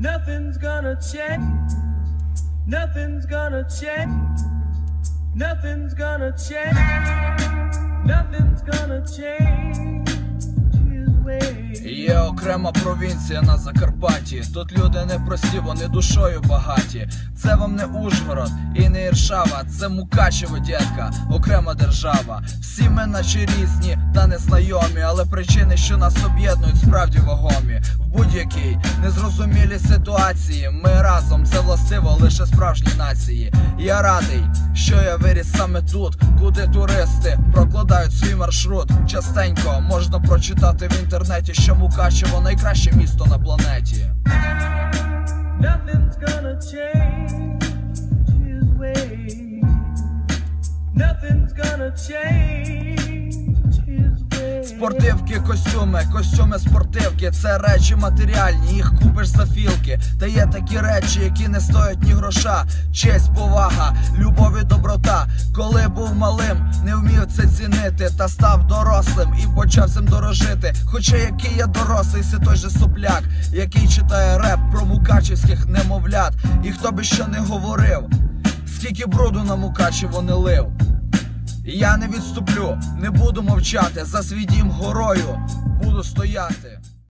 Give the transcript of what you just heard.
Nothing's gonna change. Nothing's gonna change. Nothing's gonna change. Nothing's gonna change. Є окрема провінція на Закарпатті. Тут люди не прості, вони душою багаті. Це вам не Ужгород і не Іршава, це Мукачево, дітка, окрема держава. Всі ми наче різні та незнайомі, але причини, що нас об'єднують, справді вагомі. В будь-якій незрозумілій ситуації ми разом це властиво лише справжні нації. Я радий, що я виріс саме тут, куди туристи прокладають свій маршрут. Частенько можна прочитати в інтернеті, що Мукачево найкраще місто на планеті. Nothing's gonna change his ways. Nothing's gonna change his ways. Спортивки, костюми, костюми спортивки, це речі матеріальні, їх купиш за філки. Та є такі речі, які не стоять ні гроша. Честь, повага, любов і доброта. Коли був малим, не вмів це цінити, та став дорослим і почав цим дорожити. Хоча який я дорослий, це той же сопляк, який читає реп про мукачівських немовлят. І хто би що не говорив, скільки бруду на Мукачево не лив. Я не відступлю, не буду мовчати, за свій дім горою буду стояти.